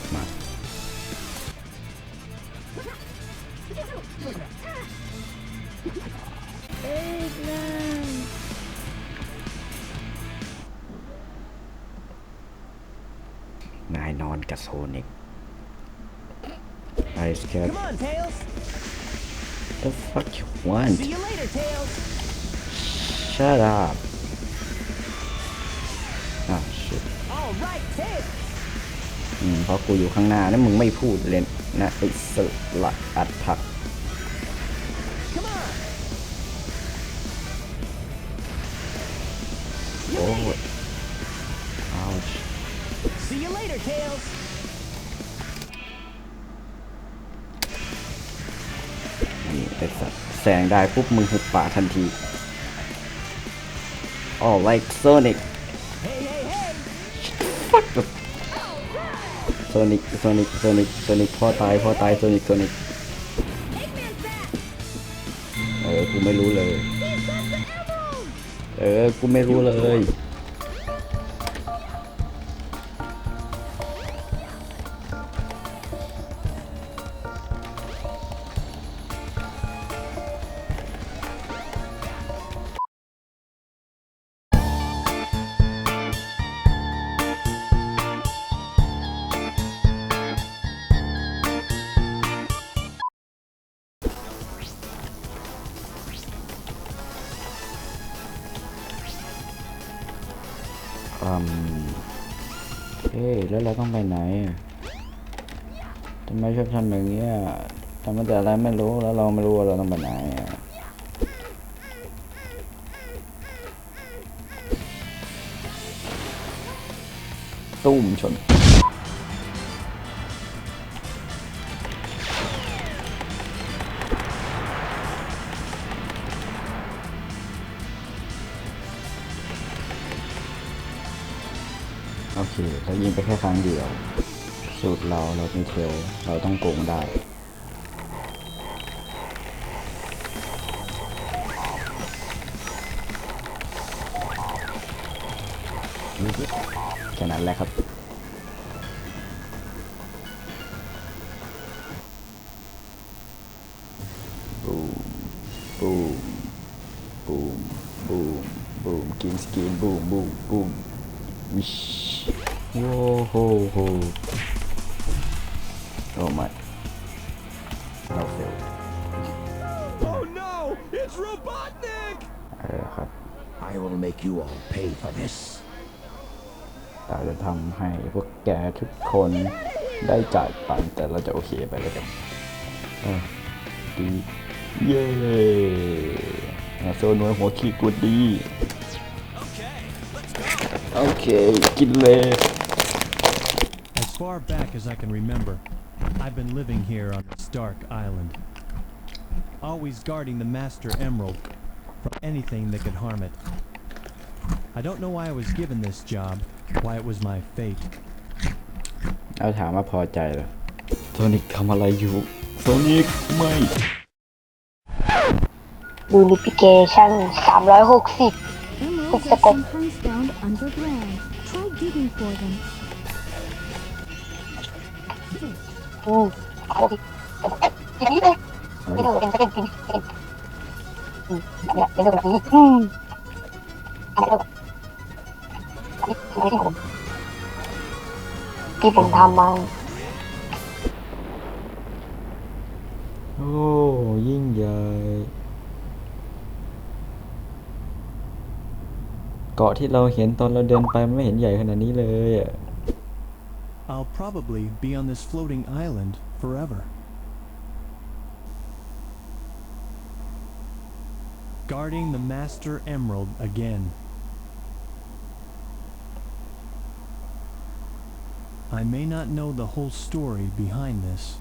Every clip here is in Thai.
สิโนมึงโหดมาก นายนอนกับโซนิก I scared Come on, Tails. the fuck you want See you later, Tails. shut up อ้าว shit All right, Tails. อืมเพราะกูอยู่ข้างหน้าแล้วมึงไม่พูดเลยนะไอ้สลัดอัดผัก Come on. โอ้ย ouch See you later, Tails. นี่ไอ้สัตว์แซงได้ปุ๊บมึงหุบปากทันที oh like Sonic โซนิกโซนิกโซนิกโซนิกพ่อตายพ่อตายโซนิกโซนิกเออกูไม่รู้เลย เออกูไม่รู้เลย ยแล้วเราต้องไปไหนทำไมชอบทำอย่างเงี้ยทำมาแต่อะไรไม่รู้แล้วเราไม่รู้ว่าเราต้องไปไหนตุ้มชน เรายิงไปแค่ครั้งเดียว สูตรเราเรามีเทลเราต้องโกงได้แค่นั้นแหละครับ it's Robotnik. เออครับ I will make you all pay for this. เราจะทำให้พวกแกทุกคนได้จ่ายตังค์แต่เราจะโอเคไปแล้วกันเออดี เย้โซนวยหัวขีดกูดี โอเค กินเลย As far back as I can remember, I've been living here on this dark island. Always guarding the Master Emerald from anything that could harm it. I don't know why I was given this job, why it was my fate. เอาถามว่าพอใจเหรอโซนิกทำอะไรอยู่ โซนิกไม่ ดูลิพิเคชั่น360 Emeralds It's are okay. sometimes found underground. Try digging for them. อืมเอาดิทีนี้เลย ไม่ต้องเป็นสักทีอืมอันเนี้ยเป็นแบบนี้อืมอันนี้อันนี้อันนี้ผมที่ผมทำมาโอ้ยิ่งใหญ่เกาะที่เราเห็นตอนเราเดินไปมันไม่เห็นใหญ่ขนาดนี้เลยอะ I'll probably be on this floating island forever. guarding the Master Emerald again. I may not know the whole story behind this,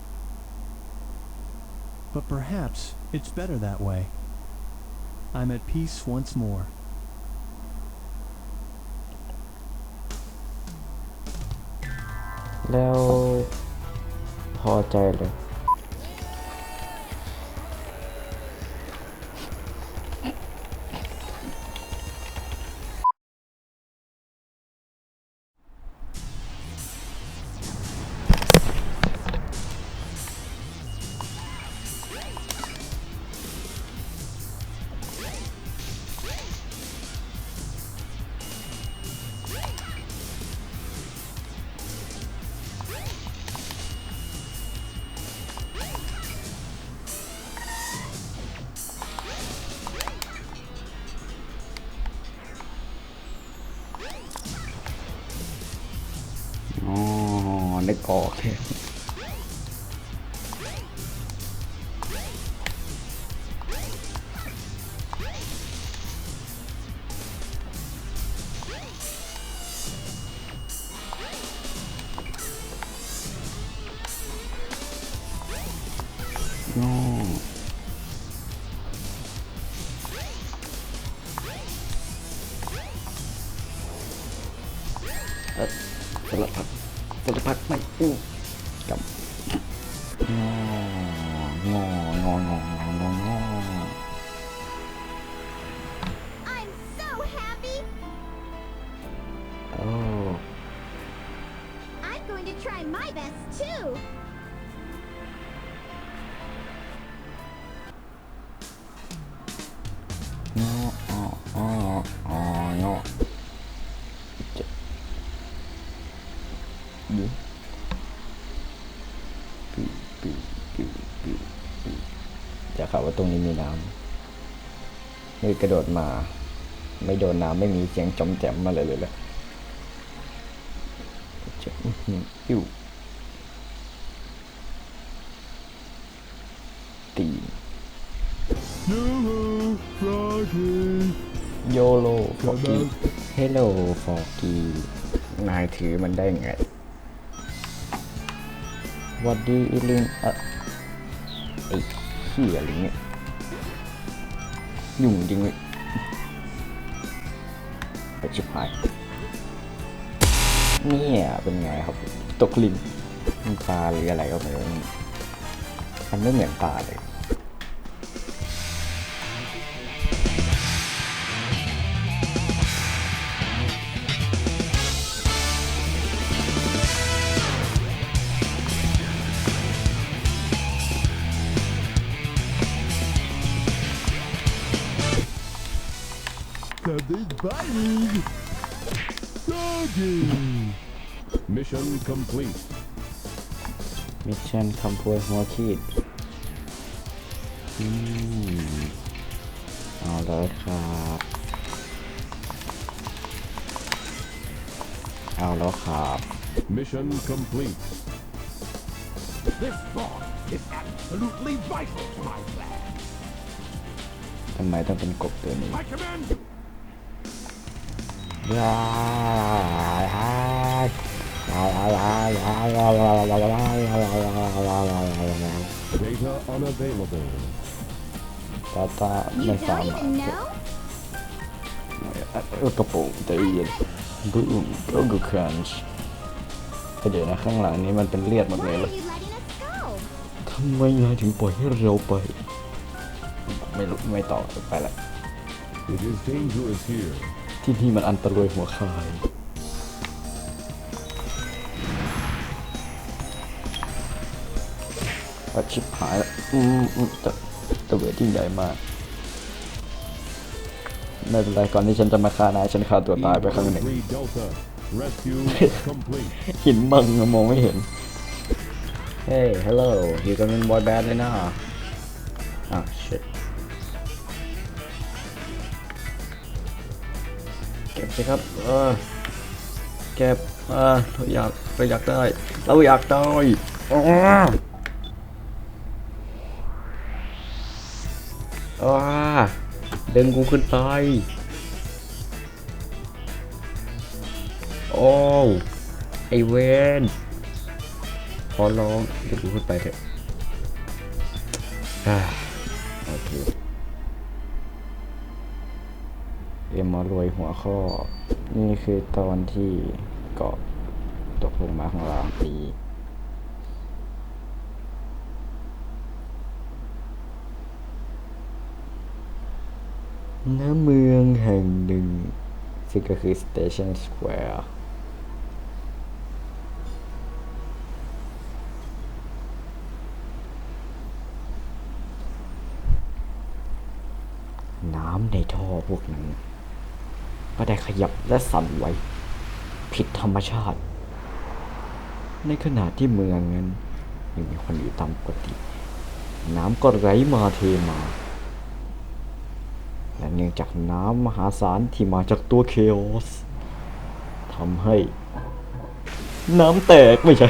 but perhaps it's better that way. I'm at peace once more. Hello, ok best too. งออ๋ออ๋ออ๋องอเจ็บยูปีปีปีปีปีจะข่าวว่าตรงนี้มีน้ำนี่กระโดดมา ไม่โดนน้ำไม่มีเสียงจมแจมมาเลยเลยเลยเจ็บอื้อหืออิ้ว ตีนโยโลฟอกกี้เฮลโลฟอกกี้นายถือมันได้ไงวัดดีอีลิงอะไอ้เหี้ยอะไรเงี้ยยุ่งจริงเลยไปชิบหายเนี่ยเป็นไงครับ ตกลิงมันปลาหรืออะไรก็ไม่รู้ มันไม่เหมือนตาเลยサディバイニング Mission complete. มิชชั่นคำพูดหัวขีดอืมเอาแล้วครับเอาแล้วครับ Mission complete. This thought is absolutely vital to my plan. ทำไมต้องเป็นกบตัวนี้ I command ว้ายว้า Data unavailable. ถ้าถ้ไม่สามารถอุตโปงใจเย็นบูมโรดูคันช์เดี๋ยวนะข้างหลังนี้มันเป็นเลือดหมดเลยเลยทำไมนายถึงปล่อยให้เราไป ไม่รู้ไม่ต่อไปละที่นี่มันอันตรายหัวขาย อาชิบหายละอืมอืมจะตะเวทที่ใหญ่มากไม่เป็นไรก่อนที่ฉันจะมาฆ่านายฉันฆ่าตัวตายไปครั้งหนึ่ง3 Delta. Rescue complete. หินบังมองไม่เห็น เฮ้ยฮัลโหลอยู่กันเป็นบอยแบนด์เลยนะอะ shit เก็บสิครับ เออ เก็บ เออเราอยากเราอยากได้ เราอยากได้ อ้าอ้าดึงกูขึ้นไปโอ้ไอเวนขอร้องเดี๋ยวกูขึ้นไปเถอะโอเคเอ็มมารวยหัวข้อ นี่คือตอนที่เกาะตกลงมาข้างล่าง ณเมืองแห่งหนึ่ง ซึ่งก็คือ Station Square น้ำในท่อพวกนั้นก็ได้ขยับและสั่นไหวผิดธรรมชาติ ในขณะที่เมืองนั้นยังมีคนอยู่ตามปกติ น้ำก็ไหลมาเทมา และเนื่องจากน้ำมหาศาลที่มาจากตัวเคโอสทำให้ น้ำแตกไม่ใช่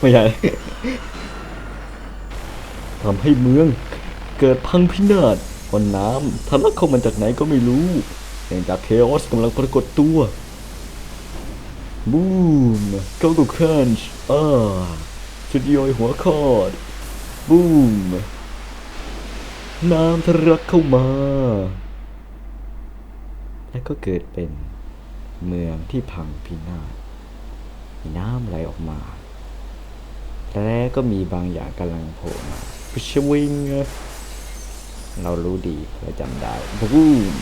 ไม่ใช่ทำให้เมืองเกิดพังพินาศเพราะน้ำทะลักเข้ามาจากไหนก็ไม่รู้เนื่องจากเคออสกำลังปรากฏตัว บูมเข้ากับคันช์อ่าสตูดิโอหัวคอดบูม น้ำทะลักเข้ามา และก็เกิดเป็นเมืองที่พังพินาศมีน้ำไหลออกมา และก็มีบางอย่างกำลังโผล่มาพุชวิงเรารู้ดีเราจำได้บูม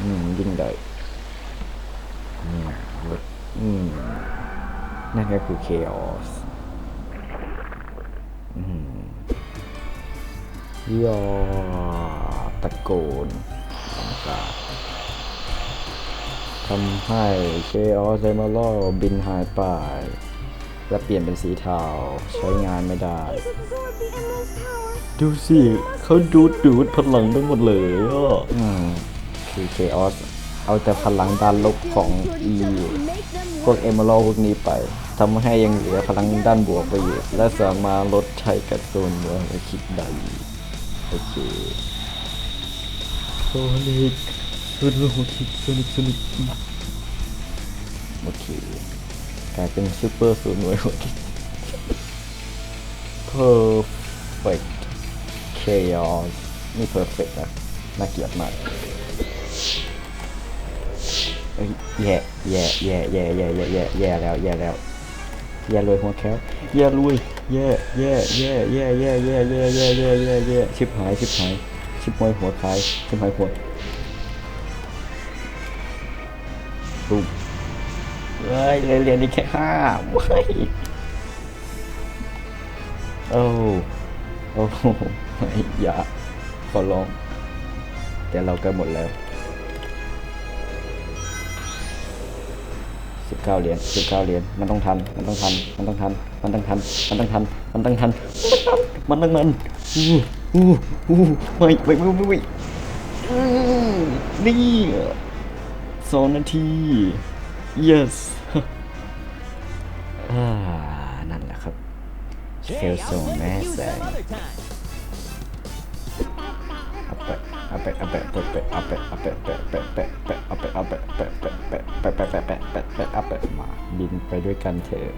อืมยิ่งใหญ่อืมอืมนั่นก็คือ chaos อืม ยอตะโกนต่างๆทำให้ chaos e m e r a l d บินหายไป และเปลี่ยนเป็นสีเทาใช้งานไม่ได้ Absorb the emerald power. ดูสิเขาดูดดูดพลังไปหมดเลยอะอืมคือ Chaos เอาแต่พลังด้านลบของ E พวกเอม r ร d พวกนี้ไปทำให้ยังเหลือพลังด้านบวกไปอยู่และสามารถลดใช้กับโซนเมืองและคิดได้ โอเคโซนิกโซนิกโซนิกโซนิกโซนิกโอเคกลายเป็นซูเปอร์สูนย์หน่วยโอเคเพอร์เฟกต์เคยอสนี่เพอร์เฟกต์นะน่าเกลียดมากเอ้ยแย่แย่แย่แย่แย่แย่แย่แล้วแย่แล้วแย่รวยหัวแคลแย่รวย แย่แย่แย่แย่แย่แย่แย่แย่แย่แย่แย่ชิบหายชิบหายชิบหายหัวคายชิบหายหัวตุ้มเฮ้ยเรียนเรียนได้แค่ห้าว้ยโอ้โอ้โหอย่าขอร้อง แต่เรากล้หมดแล้วสิบเก้าเหรียญสิบเก้าเหรียญมันต้องทัน มันต้องทัน มันต้องทัน มันต้องทัน มันต้องทัน มันต้องทัน มันต้องทันอู้อู้อู้ไม่ไม่ไม่ไม่ไม่อื้อนี่สองนาที yes อ่า นั่นแหละครับเซลส่งแม่แสงเอาไปเอาไปเอาไปเอาไปเอาไปเอาไปเอาไปเอาไปเอาไปเอาไปเอาไปเอาไปเอาไปเอาไปเอาไปเอาไปเอาไปมาบินไปด้วยกันเถอะ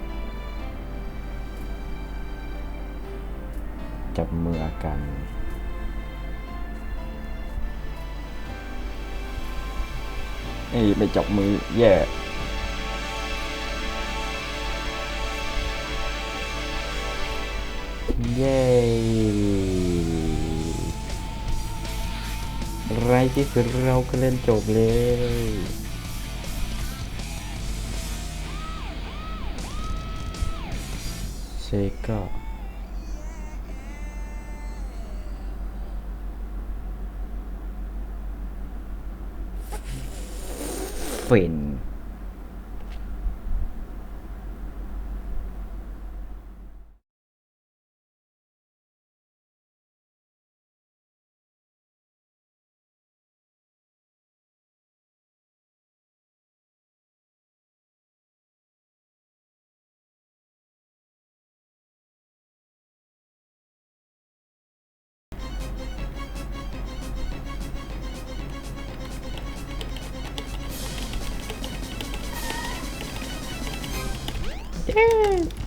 จับมือกัน เอ้ยไม่จับมือแย่เย้ไรที่สุดเราก็เล่นจบเลยเซก ฟิน 예.